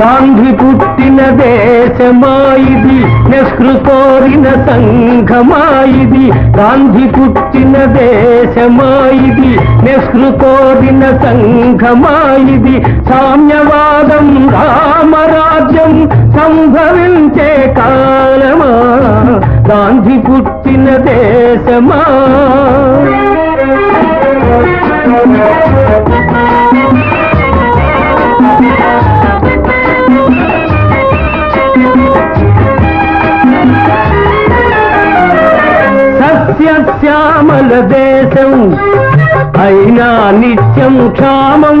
గాంధీ పుట్టిన దేశమాయిది నెహ్రు కోరిన సంఘమాయిది గాంధీ పుట్టిన దేశమాయిది నెహ్రు కోరిన సంఘమాయిది సామ్యవాదం రామరాజ్యం సంభవించే కాలమా? గాంధీ పుట్టిన దేశమా? సస్యశ్యామల దేశం అయినా నిత్యం క్షామం.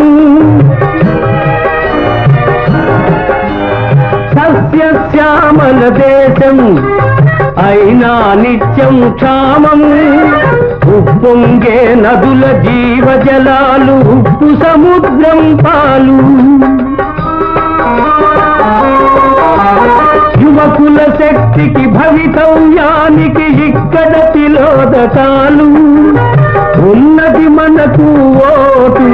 సస్య శ్యామల దేశం అయినా నిత్యం క్షామం. ఉప్పొంగే నదుల జీవజలాలు ఉప్పు సముద్రం పాలు. శక్తికి భవితవ్యానికి ఇక్కడ తిలోదకాలు. ఉన్నది మనకు ఓటు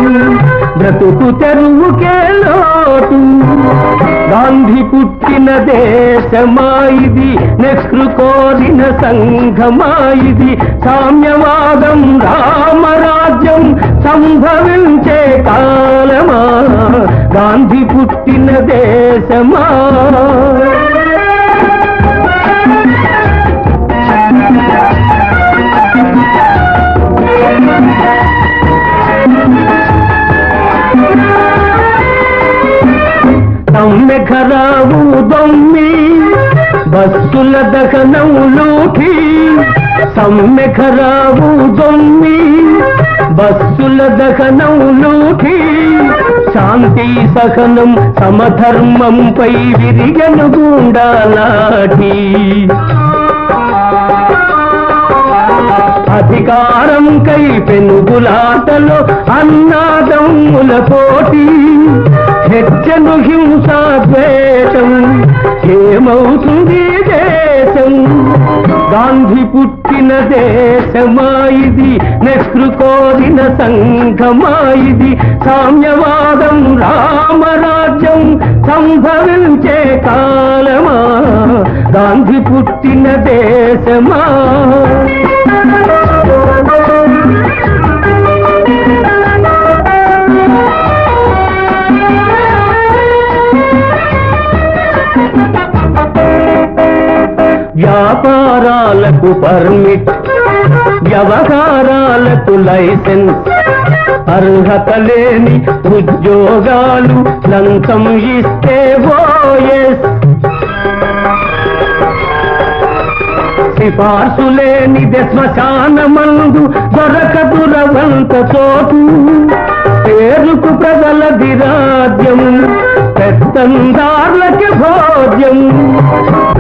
బ్రతుకు తెరువుకే లోటు. గాంధీ పుట్టిన దేశమాయిది నెహ్రు కోరిన సంఘమాయిది సామ్యవాదం రామరాజ్యం సంభవించే కాలమా? గాంధీ పుట్టిన దేశమా? బస్సుల దహనంలోకి లూఠి సమ్మెఖరావు దొమ్మి. బస్సుల దహనంలోకి శాంతి సహనం సమధర్మంపై విరిగను గుండాలాటి. అధికారం కై పెనుగులాటలో అన్నాదమ్ముల పోటీ హెచ్చను హింసా ద్వేషం ఏమవుతుంది దేశం? గాంధీ పుట్టిన దేశమాయిది నెహ్రు కోరిన సంఘమాయిది సామ్యవాదం రామరాజ్యం సంభవించే కాలమా? గాంధీ పుట్టిన దేశమా వ్యాపారాలకు పర్మిట్ వ్యవహారాలకు లైసెన్స్ అర్హత లేని ఉద్యోగాలు లంచం ఇస్తే ఓఎస్. సిఫార్సు లేనిది శ్మశానమందు దొరకదు రవంత చోటు. పేరుకు ప్రజల దిరాజ్యం పెద్దందార్ల పెత్తందార్లకి భోజ్యం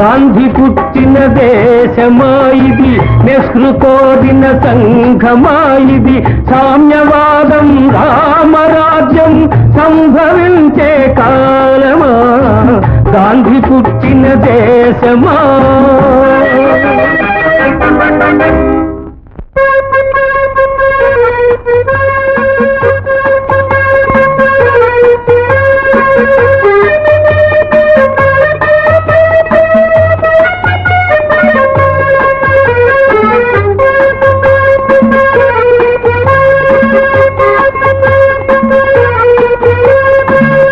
గాంధీ పుట్టిన దేశమాయిది నెహ్రు కోరిన సంఘమాయిది. సామ్యవాదం రామరాజ్యం సంభవించే కాలమా? గాంధీ పుట్టిన దేశమా?